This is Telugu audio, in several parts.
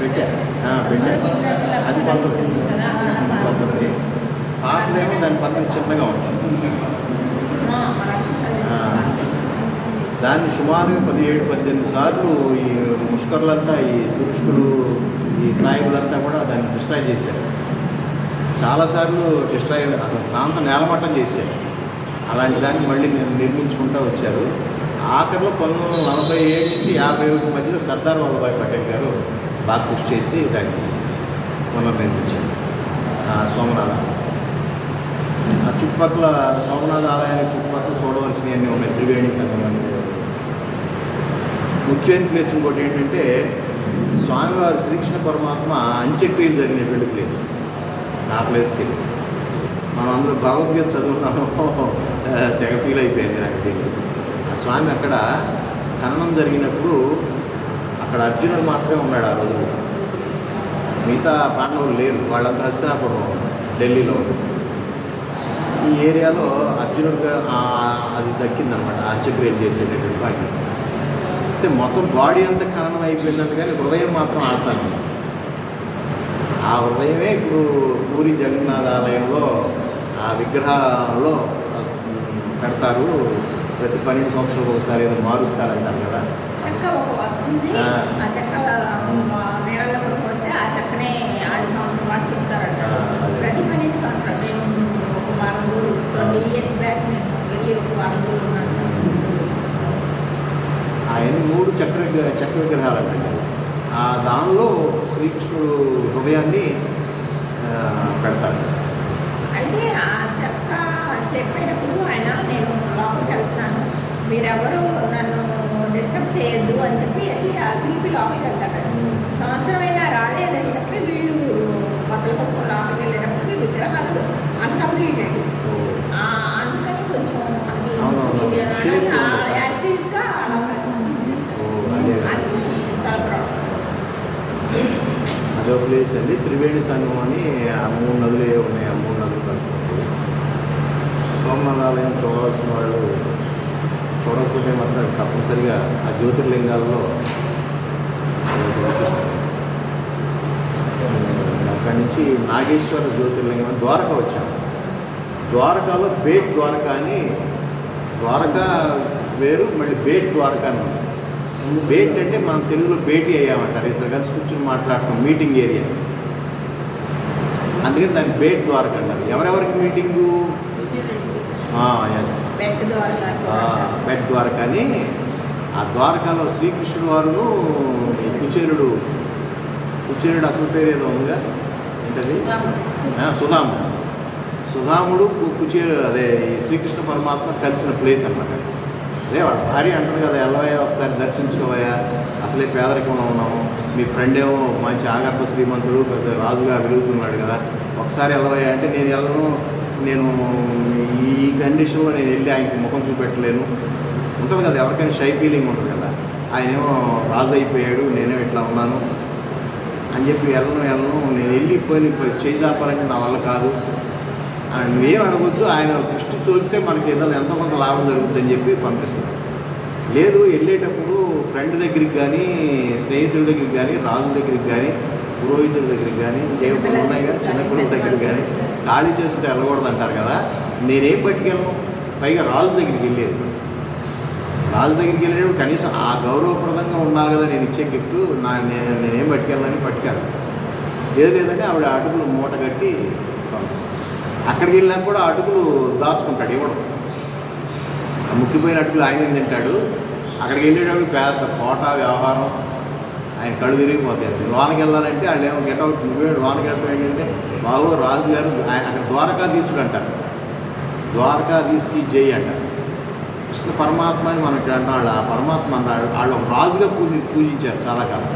పెట్టా అది పద్ధతి పద్ధతి పాతదేమో దాని పక్కన చిన్నగా ఉంటుంది. దాన్ని సుమారుగా పదిహేడు పద్దెనిమిది సార్లు ఈ ముష్కర్లంతా ఈ తురుష్కులు ఈ సాయిబులంతా కూడా దాన్ని డిస్ట్రాయ్ చేశారు. చాలాసార్లు డిస్ట్రాయ్ అసలు శాంత నేలమట్టం చేశారు. అలాంటి దాన్ని మళ్ళీ నేను నిర్మించుకుంటూ వచ్చారు. ఆఖరిలో పంతొమ్మిది వందల నలభై ఏడు నుంచి యాభై ఒకటి మధ్యలో సర్దార్ వల్లభాయ్ పటేల్ గారు బాగా కృషి చేసి దాన్ని పునర్నిర్మించారు ఆ సోమనాథ. ఆ చుట్టుపక్కల సోమనాథ ఆలయానికి చుట్టుపక్కల చూడవలసినవన్నీ ఉన్నాయి. త్రివేణి సంగమం ముఖ్యమైన ప్లేస్ ఇంకోటి ఏంటంటే స్వామివారు శ్రీకృష్ణ పరమాత్మ అంత్యక్రియలు జరిగినటువంటి ప్లేస్ ఆ ప్లేస్కి వెళ్ళి. మనం అందరూ భగవద్గీత చదువున్నాము తెగ ఫీల్ అయిపోయింది నాకు. ఆ స్వామి అక్కడ ఖననం జరిగినప్పుడు అక్కడ అర్జునుడు మాత్రమే ఉన్నాడు ఆ రోజు. మిగతా పాండవులు లేరు. వాళ్ళంతా హస్తినాపురం ఢిల్లీలో. ఈ ఏరియాలో అర్జునుడిగా అది దక్కిందనమాట. అంత్యక్రియలు చేసేటటువంటి వాటి అయితే మొత్తం బాడీ అంతా ఖననం అయిపోయిందంట కానీ హృదయం మాత్రం ఆడతాను ఆ హృదయమే ఇప్పుడు పూరి జగన్నాథ ఆలయంలో ఆ విగ్రహాల్లో పెడతారు. ప్రతి పన్నెండు సంవత్సరాలు ఒకసారి ఏదో మారుస్తారంటారు కదా. చెక్క ఒక వస్తుంది. ఆ. చెక్క నీళ్ళలో వస్తే ఆ చెక్కనే ఆరు సంవత్సరం పాటు చెప్తారంట. ప్రతి పన్నెండు సంవత్సరాలు నేను ఒక వారం రోజులు ట్వంటీ ఇయర్స్ బ్యాక్ నేను వెళ్ళి ఒక వారం రోజులు ఉన్నాను ఆయన మూడు చక్ర చక్ర విగ్రహాలు ఆ దానిలో శ్రీకృష్ణుడు హృదయాన్ని పెడతారు అయితే ఆ చెక్క చెప్పేటప్పుడు ఆయన నేను లోపలికి వెళ్తున్నాను. మీరెవరు నన్ను డిస్టర్బ్ చేయొద్దు అని చెప్పి వెళ్ళి ఆ శిల్పి లోపలికి వెళ్తాడు. సంవత్సరం అయినా రాలేదని చెప్పి వీళ్ళు బట్టలు కొట్టుకుని లోపలికి వెళ్ళేటప్పటికి విగ్రహాలు అన్కంప్లీటెడ్ ఆ, అందుకని కొంచెం మనకి. యాక్సిడెంట్స్గా అలా అదే. ప్లేస్ అండి. త్రివేణి సంగమం అని ఆ మూడు నదులు ఏ ఉన్నాయి ఆ మూడు నదులు కలుపుతుంది సోమనాథ ఆలయం చూడకపోతే మాత్రం తప్పనిసరిగా ఆ జ్యోతిర్లింగాల్లో. అక్కడి నుంచి నాగేశ్వర జ్యోతిర్లింగం అని ద్వారక వచ్చాం. ద్వారకాలో బేట్ ద్వారక అని ద్వారక వేరు మళ్ళీ బేట్ ద్వారక అని ఉంది. బేట్ అంటే మనం తెలుగులో భేటీ అయ్యామంటారు. ఇద్దరు కలిసి కూర్చొని మాట్లాడటం మీటింగ్ ఏరియా. అందుకని దాన్ని బేట్ ద్వారక అంటారు. ఎవరెవరికి మీటింగు? ఎస్ బెట్ ద్వారక అని ఆ ద్వారకాలో శ్రీకృష్ణుడు వారు ఈ కుచేరుడు. కుచేరుడు అసలు పేరు ఏదో ఉందిగా? ఏంటది? సుధాము. సుధాముడు సుధాముడు కు- కుచే అదే ఈ శ్రీకృష్ణ పరమాత్మ కలిసిన ప్లేస్ అన్నమాట. అదే వాడు భార్య అంటారు కదా ఎల్లవయ్యా ఒకసారి దర్శించుకోవయ్యా. అసలే పేదరికంలో ఉన్నాము. మీ ఫ్రెండ్ ఏమో మంచి ఆగర్భ శ్రీమంతుడు పెద్ద రాజుగా వెలుగుతున్నాడు కదా. ఒకసారి ఎల్లవయ్యా అంటే నేను వెళ్ళను నేను ఈ కండిషన్లో నేను వెళ్ళి ఆయనకి ముఖం చూపెట్టలేను. ఉంటుంది కదా ఎవరికైనా షై ఫీలింగ్ ఉంటుంది కదా. ఆయన ఏమో రాజు అయిపోయాడు నేనే ఇట్లా ఉన్నాను అని చెప్పి వెళ్ళను వెళ్ళను. నేను వెళ్ళిపోయి చేయి దాపాలంటే నా వల్ల కాదు. ఆ, నువ్వేం అనవద్దు ఆయన దృష్టి సోకితే మనకి ఏదైనా ఎంతో కొంత లాభం జరుగుతుందని చెప్పి పంపిస్తారు లేదు వెళ్ళేటప్పుడు ఫ్రెండ్ దగ్గరికి కానీ స్నేహితుల దగ్గరికి కానీ రాజు దగ్గరికి కానీ పురోహితుల దగ్గరికి కానీ సేవకులు ఉన్నాయి కదా చిన్నపిల్లల దగ్గరికి కానీ ఖాళీ చేతితో వెళ్ళకూడదు అంటారు కదా నేనేం పట్టుకెళ్ళను? పైగా రాళ్ళ దగ్గరికి వెళ్ళేది. రాళ్ళ దగ్గరికి వెళ్ళేటప్పుడు కనీసం ఆ గౌరవప్రదంగా ఉండాలి కదా నేను ఇచ్చే గిఫ్ట్ నా నేను నేనేం పట్టుకెళ్ళాలని పట్టుకెళ్ళను. ఏది లేదని ఆవిడ అటుకులు మూట కట్టి పంపిస్తాను అక్కడికి వెళ్ళినా కూడా అటుకులు దాచుకుంటాడు ఇవ్వడం. ముక్కిపోయిన అటుకులు ఆయన తింటాడు. అక్కడికి వెళ్ళేటప్పుడు పెద్ద కోట వ్యవహారం. ఆయన కళ్ళు తిరిగిపోతాయి లోనకి వెళ్ళాలంటే వాళ్ళు ఏమో గెటౌట్ నువ్వే లోనకి వెళ్ళడం ఏంటంటే బాబు రాజు గారు ఆయన అక్కడ ద్వారకా తీసుకు అంటారు ద్వారకా తీసుకి జై అంటారు కృష్ణ పరమాత్మ అని మనం ఇక్కడ అంటాం వాళ్ళు. ఆ పరమాత్మ అన్నాడు వాళ్ళు. ఒక రాజుగా పూజ పూజించారు చాలా కాలం.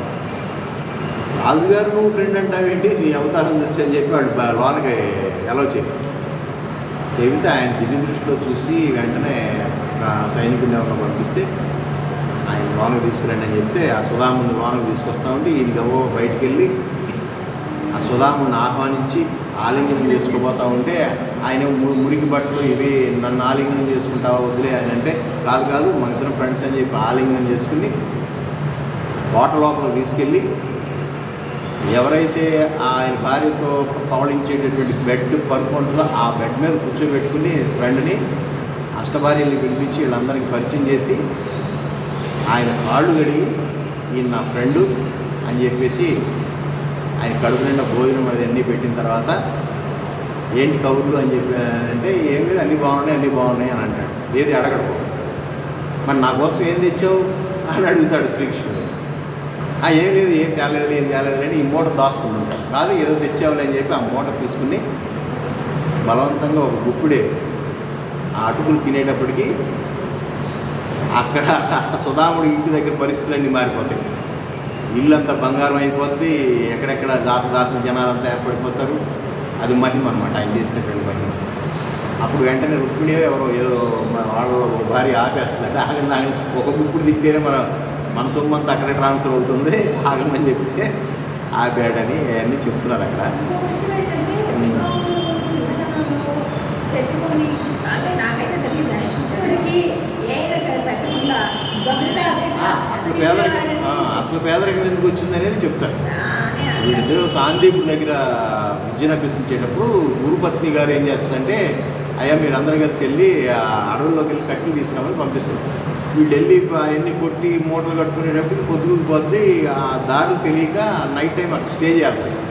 రాజుగారు నువ్వు ఫ్రెండ్ అంటావేంటి? నీ అవతారం చూసి అని చెప్పి వాళ్ళు లోనకి ఎలా చేయి చెబితే ఆయన దివ్య దృష్టిలో చూసి వెంటనే సైనికుని సైనికుడిని ఎవరిని పంపిస్తే ఆయన లోనకు తీసుకురండి అని చెప్తే ఆ సుధాముని లోనకు తీసుకొస్తా ఉంటే ఈయన గవ్వ బయటికి వెళ్ళి ఆ సుధాముని ఆహ్వానించి ఆలింగనం చేసుకోబోతా ఉంటే ఆయన మురికి బట్టలు ఇవి నన్ను ఆలింగనం చేసుకుంటావా వదిలే అని అంటే కాదు కాదు మన ఇద్దరు ఫ్రెండ్స్ అని చెప్పి ఆలింగనం చేసుకుని కోట లోపల తీసుకెళ్ళి ఎవరైతే ఆయన భార్యతో పవళించేటటువంటి బెడ్ పరుపు ఉంటుందో ఆ బెడ్ మీద కూర్చోబెట్టుకుని ఫ్రెండ్ని అష్టభార్యల్ని పిలిపించి వీళ్ళందరికీ పరిచయం చేసి ఆయన కాళ్ళు గడిగి ఈయన నా ఫ్రెండు అని చెప్పేసి ఆయన కడుపు నిండా భోజనం అది అన్నీ పెట్టిన తర్వాత ఏంటి కబుర్లు? అని చెప్పి అంటే ఏం లేదు అన్నీ బాగున్నాయి అన్నీ బాగున్నాయి అని అంటాడు. ఏది అడగడు. మరి నా కోసం ఏం తెచ్చావు? అని అడుగుతాడు శ్రీకృష్ణుడు. ఆ ఏం లేదు ఏం తేలేదు ఏం తేలేదు అని ఈ మూట దాచుకుని కాదు ఏదో తెచ్చావులే అని చెప్పి ఆ మూట తీసుకుని బలవంతంగా ఒక గుప్పుడే ఆ అటుకులు తినేటప్పటికి అక్కడ సుధాముడి ఇంటి దగ్గర పరిస్థితులన్నీ మారిపోతాయి. ఇల్లంతా బంగారం అయిపోద్ది ఎక్కడెక్కడ దాస దాస జనాలంతా ఏర్పడిపోతారు. అది మహిమ అనమాట ఆయన చేసినటువంటి మహిమ. అప్పుడు వెంటనే రుక్మిణి ఎవరో ఏదో వాళ్ళు వాళ్ళ ఒక భార్య ఆపేస్తుంది. ఆగండి ఒక గుప్పుడు తింటేనే మన మన సొమ్మంతా అక్కడే ట్రాన్స్ఫర్ అవుతుంది. ఆగమని చెప్తే ఆపాడని అవన్నీ చెప్తున్నారు అక్కడ. తెచ్చుకొని అంటే నాకైతే తెలియదు కానీ కృష్ణుడికి ఏదైనా సరే పెట్టకుండా గమితా ఆ, అసలు పేదరికం. అసలు పేదరికం ఎందుకు వచ్చింది అనేది చెప్తారు. వీడిద్దరు సాందీపు దగ్గర విద్యను అభ్యసించేటప్పుడు గురుపత్ని గారు ఏం చేస్తుందంటే అయ్యా మీరు అందరు కలిసి వెళ్ళి ఆ అడవుల్లోకి వెళ్ళి కట్టెలు తీసుకురామని పంపిస్తారు. వీళ్ళు వెళ్ళి అవన్నీ కొట్టి మూటలు కట్టుకునేటప్పుడు పొద్దుకు పోద్ది ఆ దారులు తెలియక నైట్ టైం అక్కడ స్టే చేయాల్సి వస్తుంది.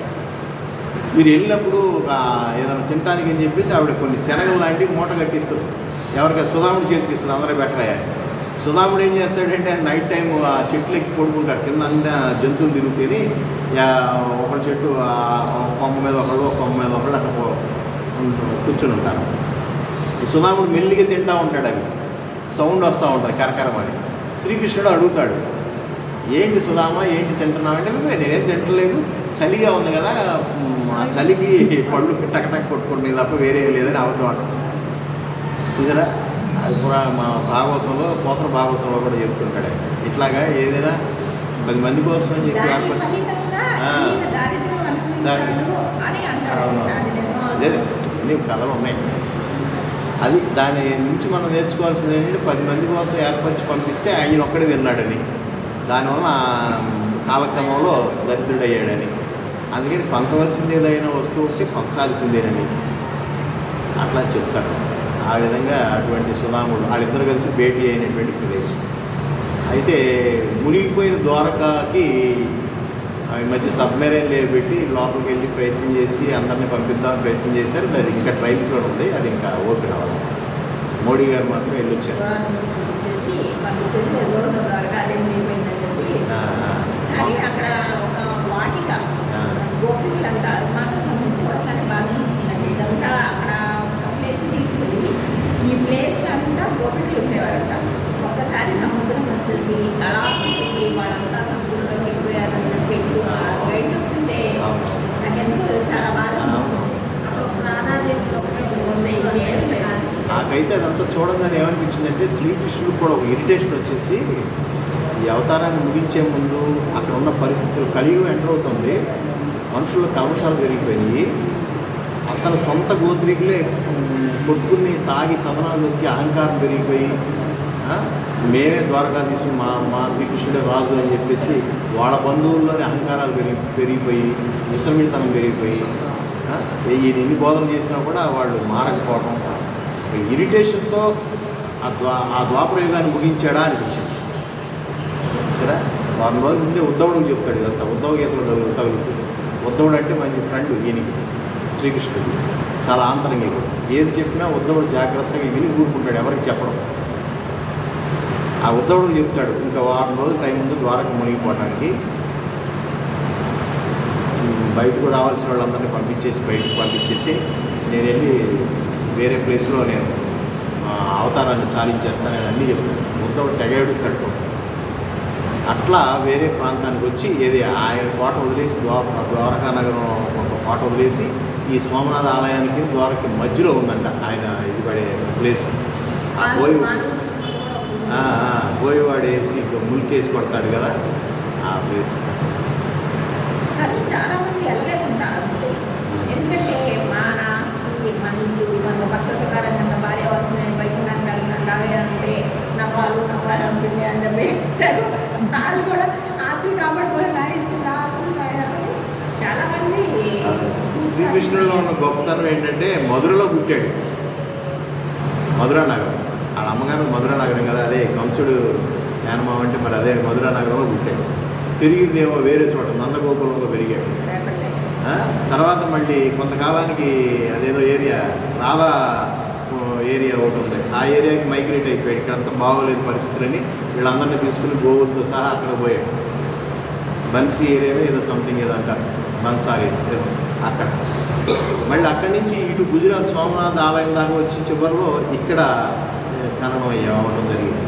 మీరు వెళ్ళినప్పుడు ఒక ఏదైనా తినడానికి అని చెప్పేసి ఆవిడ కొన్ని శనగలు లాంటివి మూట కట్టిస్తుంది. ఎవరికి సుధాముడి చేతికి ఇస్తుంది అందరూ పెట్టరాయ సుధాముడు ఏం చేస్తాడంటే నైట్ టైం ఆ చెట్లు ఎక్కి పడుకుంటారు కింద అంతా జంతువులు తిరుగుతేని ఒక చెట్టు కొమ్మ మీద ఒకళ్ళు ఒక కొమ్మ మీద ఒకళ్ళు అట్లా కూర్చుని ఉంటారు. ఈ సుధాముడు మెల్లిగా తింటా ఉంటాడు అవి. సౌండ్ వస్తూ ఉంటుంది కరకరమని శ్రీకృష్ణుడు అడుగుతాడు ఏంటి సుధామ ఏంటి తింటున్నావు? అంటే నేనేం తింటలేదు. చలిగా ఉంది కదా చలికి పళ్ళు టకటక కొట్టుకుంటుంది తప్ప వేరే లేదని అబద్ధం అంటాం చూసారా? అది కూడా మా భాగవతంలో పోతన భాగవతంలో కూడా చెప్తుంటాడు ఆయన. ఇట్లాగా ఏదైనా పది మంది కోసం అని చెప్పి అవును. అదే అన్ని కథలు ఉన్నాయి. అది దాని నుంచి మనం నేర్చుకోవాల్సింది ఏంటంటే పది మంది కోసం ఏర్పరిచి పంపిస్తే ఆయన ఒక్కడే తిన్నాడని. దానివల్ల ఆ కాలక్రమంలో దరిద్రుడయ్యాడని. అందుకని పంచవలసింది ఏదైనా వస్తువు ఉంటే పంచాల్సిందేనని. అట్లా చెప్తారు. ఆ విధంగా అటువంటి సునాముడు వాళ్ళిద్దరు కలిసి భేటీ అయినటువంటి ప్రదేశం. అయితే మునిగిపోయిన ద్వారకాకి ఈ మధ్య సబ్మెరైన్ పెట్టి లోపలికి వెళ్ళి ప్రయత్నం చేసి అందరినీ పంపిద్దామని ప్రయత్నం చేశారు. అది ఇంకా ట్రైల్స్లో ఉంది. అది ఇంకా ఓపెన్ అవ్వాలి మోడీ గారు మాత్రం వెళ్ళొచ్చారు. గోవా నుంచి చూపించేసి పంపించేసి రోజు ద్వారా అదే మునిగిపోయిందని చెప్పి ఆ, ఆ, కానీ అక్కడ ఒక వాటిక ఆ. గోపికలు అంటారు మాకు కొంచెం చూడగానే బాగా అనిపించిందండి ఇదంతా అక్కడ ఒక ప్లేస్ తీసుకెళ్ళి ఈ ప్లేస్ అంతా గోపికలు ఉండేవారంట. ఒక్కసారి సముద్రం వచ్చేసి అలా తిరిగి వాళ్ళంతా సముద్రంలోకి వెళ్ళిపోయారని చెప్పి గైడ్ చెప్తుంటే అవును. నాకెందుకు చాలా బాగా నాకైతే అదంతా చూడగానే ఏమనిపించిందంటే శ్రీకృష్ణుడు కూడా ఒక ఇరిటేషన్ వచ్చేసి ఈ అవతారాన్ని ముగించే ముందు అక్కడ ఉన్న పరిస్థితులు కలిగి ఎంటర్ అవుతుంది. మనుషుల కల్మషాలు జరిగిపోయినాయి. తన సొంత గోత్రికులే ఉమ్, కొట్టుకుని తాగి వచ్చి అహంకారం పెరిగిపోయి ఆ, మేమే ద్వారకాధీశులు మా మా శ్రీకృష్ణుడే రాజు అని చెప్పేసి వాళ్ళ బంధువుల్లోనే అహంకారాలు పెరిగి పెరిగిపోయి విచ్చలమిడితనం పెరిగిపోయి ఆ, ఈయన ఎన్ని బోధన చేసినా కూడా వాళ్ళు మారకపోవడం ఇరిటేషన్తో ఆ ద్వా ఆ ద్వాపరయుగాన్ని ముగించాడా అనిపించింది. సరే? వారం రోజుల ముందే ఉద్ధవుడికి చెప్తాడు ఇదంతా. ఉద్ధవ గీతలు తగులు. తగులుతుంది ఉద్ధవుడు అంటే మంచి ఫ్రెండ్ ఈయనకి. శ్రీకృష్ణుడు. చాలా ఆంతరంగికుడు ఏది చెప్పినా ఉద్ధవుడు జాగ్రత్తగా విని ఊరుకుంటాడు ఎవరికి చెప్పడం. ఆ ఉద్ధవుడు చెప్తాడు ఇంకా వారం రోజులు టైం ఉంది ద్వారకు మునిగిపోవడానికి బయటకు రావాల్సిన వాళ్ళందరినీ పంపించేసి బయటకు పంపించేసి నేను వెళ్ళి వేరే ప్లేస్లో నేను అవతారాన్ని చాలించేస్తానని అన్నీ చెప్తాను ఉద్ధవుడు తెగ ఏడుస్తాడు అట్లా వేరే ప్రాంతానికి వచ్చి ఏది ఆయన కోట వదిలేసి ద్వారకా నగరం ఒక కోట వదిలేసి ఈ సోమనాథ ఆలయానికి ద్వారకి మధ్యలో ఉందంట ఆయన ఇది పడే ప్లేస్ ఆ పోయి పోయేవాడు వేసి ములికేసి కొడతాడు కదా ఆ ప్లేస్ కానీ చాలా మంది వెళ్ళలేకుంటారు ఎందుకంటే మన ఆస్తి మన ఇల్లు మన భర్త ప్రకారంగా నా భార్య వస్తున్నాయి వైకుంఠానికి వెళ్తున్నాను అంటే నా వాళ్ళు నా వాళ్ళు ఉంటుంది అని చెప్పి వాళ్ళు కూడా ఆస్తులు కాపాడుకోవాలి నా ఇస్తుంది ఆస్తులు కాయాలని శ్రీకృష్ణుడిలో ఉన్న గొప్పతనం ఏంటంటే మధురలో పుట్టాడు. మధురా నగరం వాళ్ళ అమ్మగారు మధురా నగరం కదా అదే కంసుడు మేనమామ అంటే మరి అదే మధురా నగరంలో పుట్టాడు. పెరిగిందేమో వేరే చోట నందగోకులంలో పెరిగాడు. ఆ, తర్వాత మళ్ళీ కొంతకాలానికి అదేదో ఏరియా రాధా ఏరియా ఒకటి ఉంది. ఆ ఏరియాకి మైగ్రేట్ అయిపోయాడు. ఇక్కడంతా బాగోలేదు పరిస్థితులని వీళ్ళందరినీ తీసుకుని గోవులతో సహా అక్కడ పోయాడు. బన్సీ ఏరియాలో ఏదో సంథింగ్ ఏదో అంటారు. బన్సార్ ఏదో. అక్కడ. మళ్ళీ అక్కడి నుంచి ఇటు గుజరాత్ సోమనాథ్ ఆలయం దాకా వచ్చి చివరిలో ఇక్కడ కనడం అవ్వడం జరిగింది.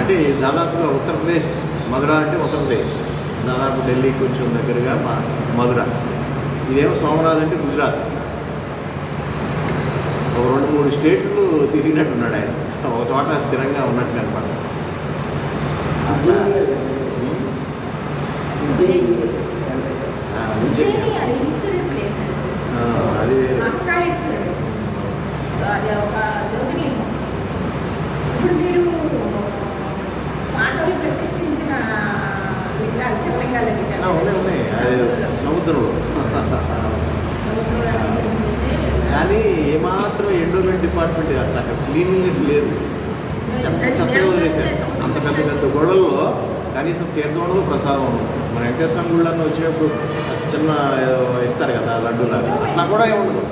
అంటే దాదాపుగా ఉత్తరప్రదేశ్ మధుర అంటే ఉత్తరప్రదేశ్ దాదాపు ఢిల్లీ కొంచెం దగ్గరగా మా మధుర. ఇదేమో సోమనాథ్ అంటే గుజరాత్. ఒక రెండు మూడు స్టేట్లు తిరిగినట్టున్నాడు ఆయన. ఒక చోట స్థిరంగా ఉన్నట్టు కనపడ జ్యోతిర్లింగం. ఇప్పుడు మీరు పాండవులు ప్రతిష్ఠించిన లింగాలు శివలింగాల అది సముద్రంలో. కానీ ఏమాత్రం ఎండోమెంట్ డిపార్ట్మెంట్ అసలు అక్కడ లేదు. చెత్త చెత్తగా వదిలేశారు. అంత పెద్ద పెద్ద గొడవల్లో కనీసం తీర్థం ఉండదు ప్రసాదం ఉండదు మన వెంకటేశ్వర గుళ్ళని వచ్చేప్పుడు చిన్న ఇస్తారు కదా లడ్డూలాగా. అట్లా కూడా ఏమి ఉండదు.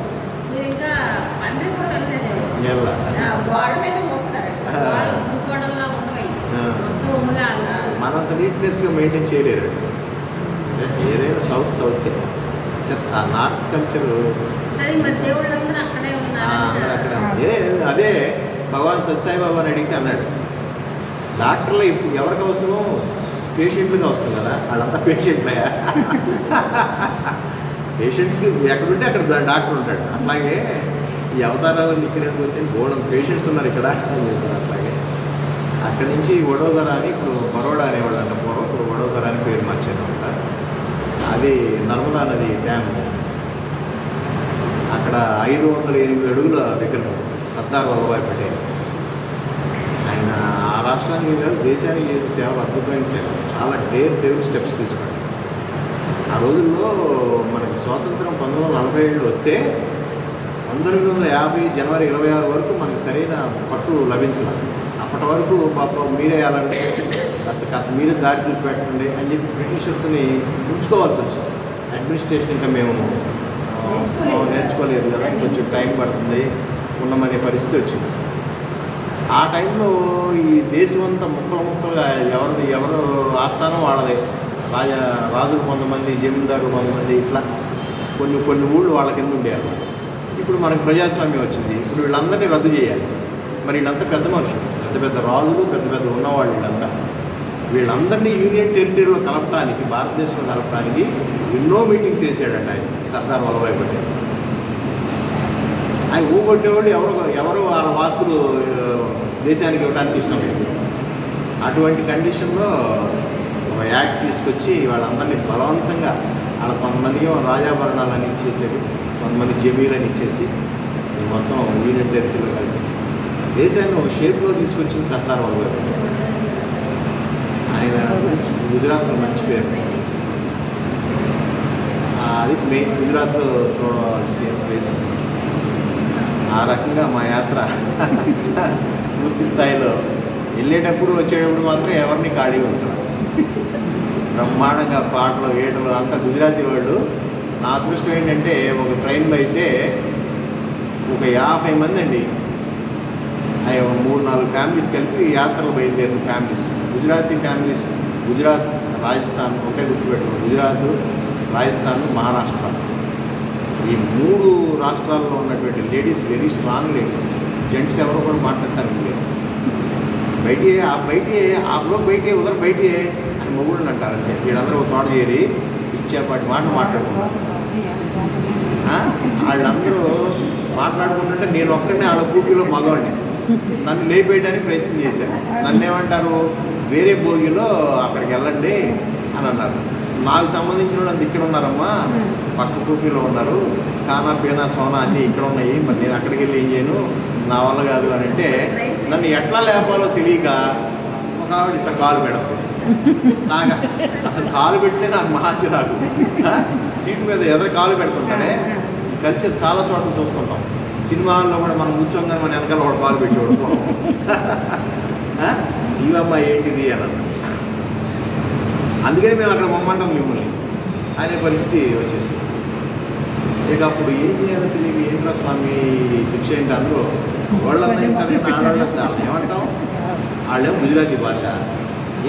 మీరు ఇంకా పండ్రి హోటల్ నెల గోడ మీద పోస్తారు. గోడల్లా ఉండవు. ఆ. మొత్తం ఉమ్మగా మనంత నీట్నెస్గా మెయింటైన్ చేయలేరు. ఏదైనా సౌత్ సౌత్. North culture. అక్కడే అదే భగవాన్ సత్సాయిబాబు అని అడిగితే అన్నాడు. డాక్టర్లు ఇప్పుడు ఎవరికి అవసరం పేషెంట్లుగా అవసరం కదా? వాళ్ళంతా పేషెంట్లే పేషెంట్స్కి ఎక్కడుంటే అక్కడ డాక్టర్ ఉంటాడు. అట్లాగే ఈ అవతారాలను ఇక్కడ ఎందుకు గోడం పేషెంట్స్ ఉన్నారు ఇక్కడ అట్లాగే. అక్కడి నుంచి వడోదర అని ఇప్పుడు బరోడా అనేవాళ్ళు అంట పూర్వం. ఇప్పుడు వడోదర అని పేరు మార్చారు అంట అది నర్మదా నది డ్యామ్. అక్కడ ఐదు వందల ఎనిమిది అడుగుల దగ్గర సర్దార్ వల్లభాయ్ పటేల్ ఆయన రాష్ట్రానికి కాదు దేశానికి చేసే సేవ అద్భుతమైన సేవ. చాలా డేర్ డేర్ స్టెప్స్ తీసుకోండి. ఆ రోజుల్లో మనకి స్వాతంత్రం పంతొమ్మిది వందల నలభై ఏళ్ళు వస్తే పంతొమ్మిది వందల యాభై జనవరి ఇరవై ఆరు వరకు మనకి సరైన పట్టు లభించలేదు అప్పటి వరకు పాపం మీరే అలాంటి కాస్త కాస్త మీరే దారి చూసి పెట్టండి అని చెప్పి బ్రిటిషర్స్ని ఉంచుకోవాల్సి వచ్చింది. అడ్మినిస్ట్రేషన్ ఇంకా మేము. నేర్చుకోలేదు. కదా. కొంచెం టైం పడుతుంది ఉండమనే పరిస్థితి వచ్చింది. ఆ టైంలో ఈ దేశం అంతా ముక్కలు ముక్కలుగా ఎవరిది ఎవరు ఆస్థానం వాళ్ళదే. రాజా రాజులు కొంతమంది జమీందారు కొంతమంది ఇట్లా కొన్ని కొన్ని ఊళ్ళు వాళ్ళ కింద ఉండేవారు ఇప్పుడు మనకు ప్రజాస్వామ్యం వచ్చింది. ఇప్పుడు వీళ్ళందరినీ రద్దు చేయాలి. మరి వీళ్ళంతా పెద్ద మనుషులు. పెద్ద పెద్ద రాజులు పెద్ద పెద్ద ఉన్నవాళ్ళు వీళ్ళంతా. వీళ్ళందరినీ యూనియన్ టెరిటరీలో కలపడానికి భారతదేశంలో కలపడానికి ఎన్నో మీటింగ్స్ చేశాడంట ఆయన సర్దార్ వల్లభాయ్ పటేల్. ఆయన ఊగొట్టేవాళ్ళు ఎవరు ఎవరు వాళ్ళ వాస్తులు దేశానికి ఇవ్వడానికి ఇష్టం లేదు. అటువంటి కండిషన్లో ఒక యాక్ట్ తీసుకొచ్చి వాళ్ళందరినీ బలవంతంగా వాళ్ళ కొంతమందికి రాజాభరణాలని ఇచ్చేసేది కొంతమంది జమీలని ఇచ్చేసి మొత్తం యూనియన్ టెరిటరీలో కలిపి. దేశాన్ని ఒక షేప్లో తీసుకొచ్చింది సర్దార్ బాబు గారు. ఆయన మంచి గుజరాత్లో మంచి పేరు. అది మెయిన్ గుజరాత్లో చూడవలసిన ప్లేస్. ఆ రకంగా మా యాత్ర పూర్తి స్థాయిలో వెళ్ళేటప్పుడు వచ్చేటప్పుడు మాత్రం ఎవరిని ఖాళీ ఉంచడం బ్రహ్మాండంగా పాటలు ఏటలు అంతా గుజరాతీ వాళ్ళు. నా అదృష్టం ఏంటంటే ఒక ట్రైన్లో అయితే ఒక యాభై మంది అండి. అవి ఒక మూడు నాలుగు ఫ్యామిలీస్ కలిపి యాత్రలు బయలుదేరిన families. Gujarati families Gujarat Rajasthan okay గుర్తుపెట్టుకోండి గుజరాత్ రాజస్థాన్ మహారాష్ట్ర. ఈ మూడు రాష్ట్రాల్లో ఉన్నటువంటి ladies very strong ladies. Gents ఎవరు కూడా మాట్లాడటానికి లేదు బయట ఆ బయట ఆ బయటే బయట బయటే బయట అని మొగుళ్ళు అంటారు అంతే. వీళ్ళందరూ ఒక తోట చేరి ఇచ్చేపాటి మాట మాట్లాడుకుంటారు. వాళ్ళందరూ మాట్లాడుకుంటుంటే నేను ఒక్కడినే వాళ్ళ కూటిలో మగవాడిని. నన్ను లేపేయడానికి ప్రయత్నం చేశాను నన్ను ఏమంటారు వేరే భోగిలో అక్కడికి వెళ్ళండి అని అన్నారు. నాకు సంబంధించిన వాళ్ళు ఇక్కడ ఉన్నారమ్మా. పక్క కూపీలో ఉన్నారు. కానా పీనా సోనా అన్నీ ఇక్కడ ఉన్నాయి. మరి నేను అక్కడికి వెళ్ళి ఏం చేయను? నా వల్ల కాదు అని అంటే నన్ను ఎట్లా లేపాలో తెలియక ఒక ఆవిడ ఇట్లా కాలు పెడతాను నాకు అసలు కాలు పెడితే నాకు మహాసి రాదు? సీట్ మీద ఎదురు కాలు పెడుతుంటారే? కల్చర్ చాలా చోట్ల చూస్తుంటాం. సినిమాల్లో కూడా మనం కూర్చోగానే మన వెనకాల వాడు కాలు పెట్టేవాడు ఆ? ఇవమ్మా ఏంటిది అని. అందుకని మేము అక్కడ పొమ్మంటాం మిమ్మల్ని. అనే పరిస్థితి వచ్చేసి ఇక అప్పుడు ఏం చేయాలో తెలియదు ఏంట్రా స్వామి శిక్ష ఏంటి అందరూ వాళ్ళందరూ ఏమంటాం? వాళ్ళేమో గుజరాతీ భాష.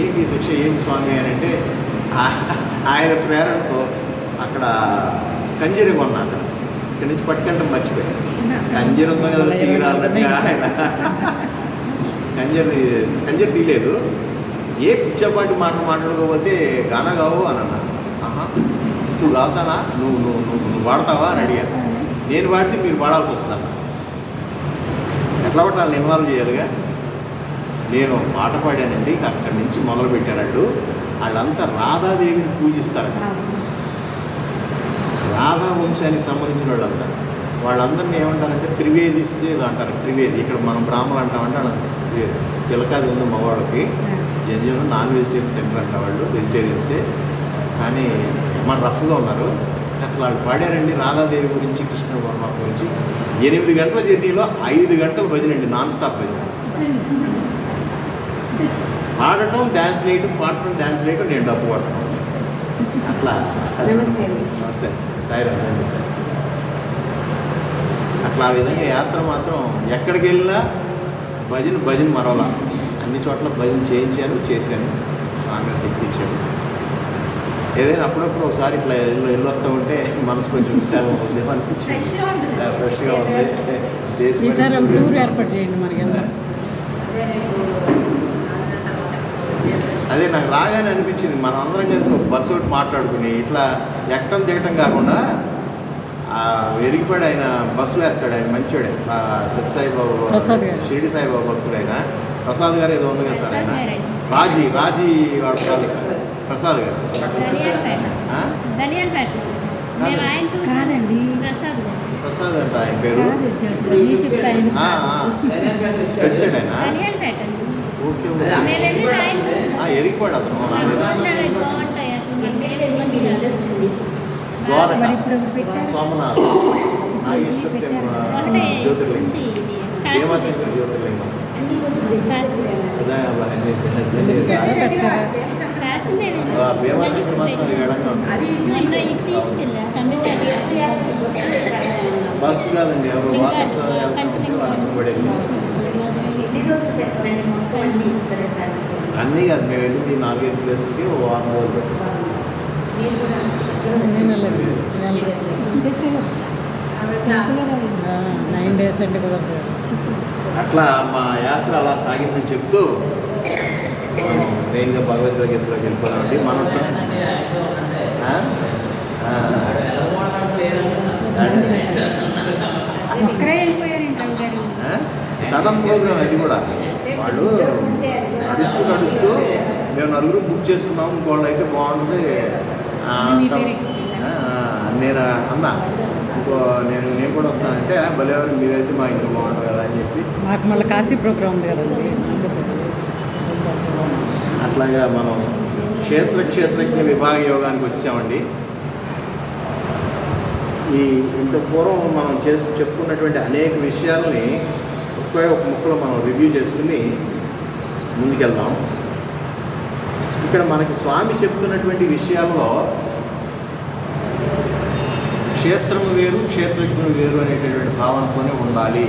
ఏంటి శిక్ష ఏంటి స్వామి అని అంటే ఆయన ప్రేరణతో అక్కడ కంజరి కొన్నా అక్కడ. ఇక్కడి నుంచి పట్టుకంటే మర్చిపోయాను. కంజరి ఉందో కదా తీరాలన్నట్టుగా ఆయన. కంజరి కంజరి తీయలేదు. ఏ పిచ్చపాటి మాట మాట్లాడుకోకపోతే గానా కావు అని అన్నా. ఆహా నువ్వు కావుతానా నువ్వు నువ్వు నువ్వు నువ్వు వాడతావా అని అడిగాను నేను వాడితే మీరు వాడాల్సి వస్తాను ఎట్లా పట్టి వాళ్ళని ఇన్వాల్వ్ చేయాలిగా? నేను పాట పాడానండి అక్కడి నుంచి మొదలు పెట్టారండు వాళ్ళంతా రాధాదేవిని పూజిస్తారు రాధా వంశానికి సంబంధించిన వాళ్ళంతా. వాళ్ళందరినీ ఏమంటారంటే త్రివేదిస్ ఏదో అంటారు. త్రివేది ఇక్కడ మనం బ్రాహ్మణులు అంటామంటే వాళ్ళ త్రివేది. తిలకాది ఉంది మగవాళ్ళకి జంజనం నాన్ వెజిటేరియన్ తింటారంట వాళ్ళు వెజిటేరియన్సే కానీ మన రఫ్గా ఉన్నారు. అసలు వాళ్ళు పాడారండి రాధాదేవి గురించి కృష్ణ పరమాత్మ గురించి. ఎనిమిది గంటల జర్నీలో ఐదు గంటలు భజనండి నాన్ స్టాప్ భజన. పాడటం డ్యాన్స్ వేయటం పాడటం డ్యాన్స్ వేయటం నేను డబ్బు కొట్టడం అట్లా. నమస్తే. అట్లా ఆ విధంగా యాత్ర మాత్రం ఎక్కడికి వెళ్ళినా భజన భజన మరవలా. అన్ని చోట్ల భజన చేయించాను చేశాను. స్వామి శక్తి ఇచ్చాడు ఏదైనా అప్పుడప్పుడు ఒకసారి ఇట్లా ఇల్లు ఇల్లు వస్తూ ఉంటే మనసు కొంచెం విశాలం ఉంది అనిపించింది. ఫ్రెష్గా ఉంది. చేసి అదే నాకు రాగానే అనిపించింది. మనం అందరం కలిసి ఒక బస్సు ఒకటి మాట్లాడుకుని ఇట్లా ఎక్కడం దిగటం కాకుండా ఆ వెరిగిపడి ఆయన బస్సులో వేస్తాడు ఆయన మంచోడే. ఆ సత్యసాయిబాబు. షిరిడి సాయిబాబు భక్తుడు ఆయన ప్రసాద్ గారు ఏదో ఉంది కదా సార్ ఆయన. రాజీ రాజీ వాడు కాదు. ప్రసాద్ గారు. కాదండి. ప్రసాద్ గారు. ప్రసాద్ అంట ఆయన పేరు. తెలిసాడు ఆయన ఎరిగిపోయాడు అతను. ద్వారక. పెట్టారు. సోమనాథ్ నాగేశ్వర జ్యోతిర్లింగం. ఉంది జ్యోతిర్లింగం ఉదయం మాత్రం అది ఎడంగా ఉంటుంది బస్సు కాదండి ఎవరు వాటర్ అన్నీ కాదు మేము వెళ్ళి నాలుగైదు ప్లేస్లకి ఓ వారం రోజులు నేను డేస్ అంటే కుదరదు. అట్లా మా యాత్ర అలా సాగిందని చెప్తూ మెయిన్గా భగవద్గీతలోకి వెళ్ళిపోదామండి మనం? సడన్ ప్రోగ్రామ్ అది కూడా. వాళ్ళు నడుస్తూ నడుస్తూ మేము నలుగురు బుక్ చేసుకున్నాం. ఇంకోళ్ళు అయితే బాగుంటుంది ఆ, మీ అంటాం. పేరు ఎక్కించేశారా? ఆ, నేను అన్నా ఇంకో నేను నేను కూడా వస్తానంటే భలేవారు మీరైతే మా ఇంట్లో బాగుంటుంది కదా అని చెప్పి. మాకు మళ్ళీ కాశీ ప్రోగ్రామ్ ఉంది కదండి అట్లాగా మనం క్షేత్ర క్షేత్రజ్ఞ విభాగ యోగానికి వచ్చామండి. ఈ ఇంత పూర్వం మనం చేసి చెప్పుకున్నటువంటి అనేక విషయాల్ని ఒకే ఒక ముక్కలో మనం రివ్యూ చేసుకుని ముందుకెళ్దాం. ఇక్కడ మనకి స్వామి చెప్తున్నటువంటి విషయాల్లో క్షేత్రము వేరు క్షేత్రజ్ఞుడు వేరు అనేటటువంటి భావనతోనే ఉండాలి.